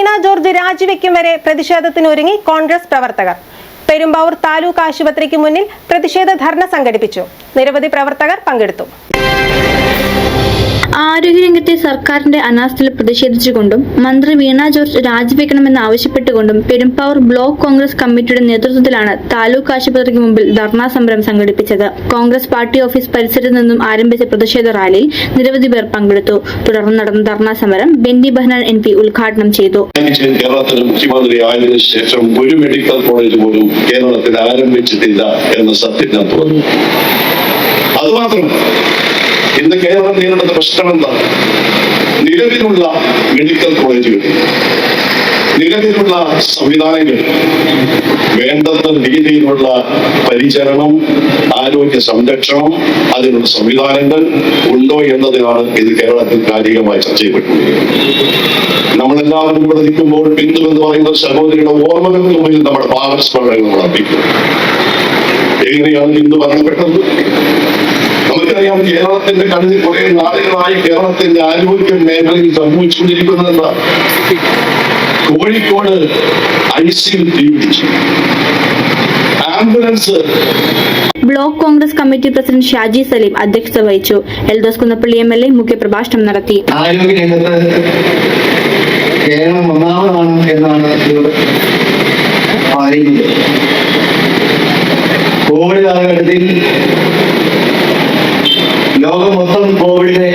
വീണ George രാജിവെക്കും വരെ പ്രതിഷേധത്തിന് ഒരുങ്ങി കോൺഗ്രസ് പ്രവർത്തകർ. പെരുമ്പാവൂർ താലൂക്ക് ആശുപത്രിക്ക് മുന്നിൽ പ്രതിഷേധ ധർണ സംഘടിപ്പിച്ചു. നിരവധി പ്രവർത്തകർ പങ്കെടുത്തു. ആരോഗ്യരംഗത്തെ സർക്കാരിന്റെ അനാസ്ഥയിൽ പ്രതിഷേധിച്ചുകൊണ്ടും മന്ത്രി വീണ ജോർജ് രാജിവെക്കണമെന്ന് ആവശ്യപ്പെട്ടുകൊണ്ടും പെരുമ്പാവൂർ ബ്ലോക്ക് കോൺഗ്രസ് കമ്മിറ്റിയുടെ നേതൃത്വത്തിലാണ് താലൂക്ക് ആശുപത്രിക്ക് മുമ്പിൽ ധർണാ സമരം സംഘടിപ്പിച്ചത്. കോൺഗ്രസ് പാർട്ടി ഓഫീസ് പരിസരത്ത് നിന്നും ആരംഭിച്ച പ്രതിഷേധ റാലിയിൽ നിരവധി പേർ പങ്കെടുത്തു. തുടർന്ന് നടന്ന ധർണാ സമരം ബെന്നി ബഹനൻ എം പി ഉദ്ഘാടനം ചെയ്തു. മുഖ്യമന്ത്രി ശേഷം മെഡിക്കൽ കോളേജ് പോലും കേരളത്തിൽ ആരംഭിച്ചിട്ടില്ല എന്ന സത്യം ഞാൻ തോന്നുന്നു അതുമാത്രം ഇന്ന് കേരളം നേരിടുന്ന പ്രശ്നം എന്താ നിലവിലുള്ള മെഡിക്കൽ കോളേജുകൾ നിലവിലുള്ള സംവിധാനങ്ങൾ വേണ്ടത്ര രീതിയിലുള്ള പരിചരണം ആരോഗ്യ സംരക്ഷണം അതിനുള്ള സംവിധാനങ്ങൾ ഉണ്ടോ എന്നതിനാണ് ഇത് കേരളത്തിൽ കാര്യമായി ചർച്ച ചെയ്യപ്പെട്ടുകൊണ്ടിരിക്കുന്നത് നമ്മളെല്ലാവരും ഇവിടെ നിൽക്കുമ്പോൾ ബിന്ദു എന്ന് പറയുന്ന സഹോദരിയുടെ ഓർമ്മകൾക്ക് മുന്നിൽ നമ്മുടെ ഭാവസ്മരണകൾ നമ്മൾ എങ്ങനെയാണ് ഇന്ന് മരണപ്പെട്ടത് നമുക്കറിയാം കേരളത്തിന്റെ കഴിഞ്ഞ കുറെ നാളുകളായി കേരളത്തിന്റെ ആരോഗ്യ മേഖലയിൽ സംഭവിച്ചുകൊണ്ടിരിക്കുന്നത് എന്താ കോഴിക്കോട് ഐ സിയിൽ തീപിടിച്ചു ambulance block Congress committee president Shaji Saleem അധ്യക്ഷത വഹിച്ചു. Eldhose Kunnappilly M L A മുഖ്യപ്രഭാഷണം നടത്തി. ആരോഗ്യരംഗത്ത് കേരളം ഒന്നാമതാണ് എന്നാണ് പറയുന്നത്. കോവിഡ് കാലഘട്ടത്തിൽ ലോകം മൊത്തം കോവിഡിനെ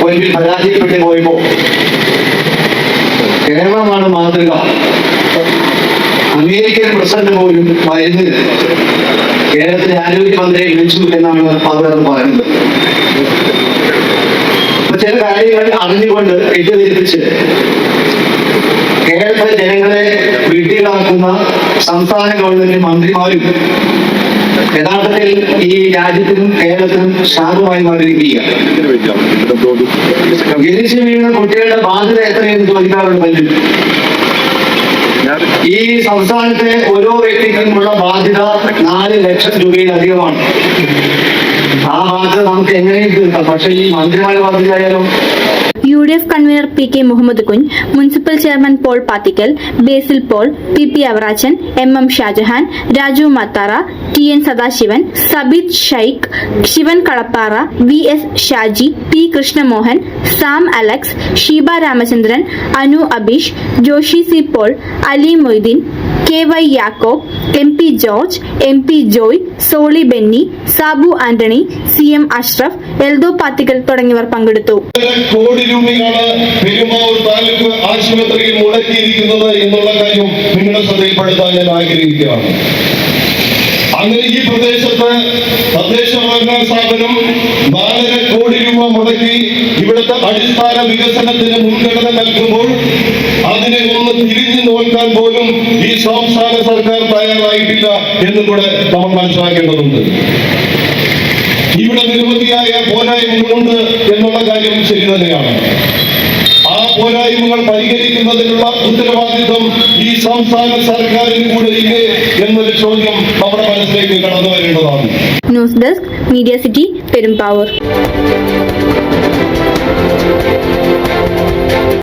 മുൻപിൽ പരാജയപ്പെട്ടു പോയപ്പോ കേരളമാണ് മാതൃക. അമേരിക്കൻ പ്രസിഡന്റ് പോലും മരുന്ന് കേരളത്തിലെ ആരോഗ്യമന്ത്രിയെ വിളിച്ചു എന്നാണ് അവർ പറയുന്നത് ചില കാര്യങ്ങൾ അറിഞ്ഞുകൊണ്ട് തെറ്റിദ്ധരിപ്പിച്ച് കേരളത്തിലെ ജനങ്ങളെ വീട്ടിലാക്കുന്ന സംസ്ഥാന ഗവൺമെന്റ് മന്ത്രിമാരും യഥാർത്ഥത്തിൽ ഈ രാജ്യത്തിനും കേരളത്തിനും ശാപമായി മാറിയിരിക്കുകയാണ്. ജനിച്ചു വീഴുന്ന കുട്ടികളുടെ ബാധ്യത എത്രയെന്ന് ചോദിക്കാറുണ്ട് ഈ സംസ്ഥാനത്തെ ഓരോ വ്യക്തിക്കുമുള്ള ബാധ്യത നാല് ലക്ഷം രൂപയിലധികമാണ്. ആ ബാധ്യത നമുക്ക് എങ്ങനെയും തീർക്കാം. പക്ഷെ ഈ മന്ത്രിമാരുടെ ബാധ്യതയായാലും U D F convener P K Muhammad Kunju municipal chairman Paul Pathikkal Basil Paul P P Avarachan M M Shajahan Raju Mathara T N Sadasivan Sabeed Shaikh Sivan Kalappara V S Shaji P Krishnamohan Sam Alex Sheeba Ramachandran Anu Abeesh Joshi C Paul Ali Moideen K Y Yakob M P George M P Joy Soly Benny Sabu Antony C M Ashraf Eldho Pathikkal തുടങ്ങിയവർ പങ്കെടുത്തു. കോടി രൂപയാണ് പെരുമാവൂർ താലൂക്ക് ആശുപത്രിയിൽ മുടക്കിയിരിക്കുന്നത് എന്നുള്ള കാര്യം നിങ്ങളുടെ ശ്രദ്ധയിൽപ്പെടുത്താൻ ഞാൻ ആഗ്രഹിക്കുകയാണ്. അങ്ങനെ ഈ പ്രദേശത്ത് തദ്ദേശ ഭരണ സ്ഥാപനം നാലര കോടി രൂപ മുടക്കി ഇവിടുത്തെ അടിസ്ഥാന വികസനത്തിന് മുൻഗണന നൽകുമ്പോൾ അതിനെ ഒന്ന് തിരിഞ്ഞു നോക്കാൻ പോലും ഈ സംസ്ഥാന സർക്കാർ തയ്യാറായിട്ടില്ല എന്നും കൂടെ നമ്മൾ മനസ്സിലാക്കേണ്ടതുണ്ട്. ഇവിടെ നിരവധിയായ പോരായ്മകളുണ്ട് ശരി ആ പോരായ്മകൾ പരിഹരിക്കുന്നതിനുള്ള ഉത്തരവാദിത്വം ഈ സംസ്ഥാന സർക്കാരിന് കൂടെ ഇല്ലേ എന്നൊരു ചോദ്യം നമ്മുടെ മനസ്സിലേക്ക് കടന്നു വരേണ്ടതാണ്. News desk media city Perumbavoor.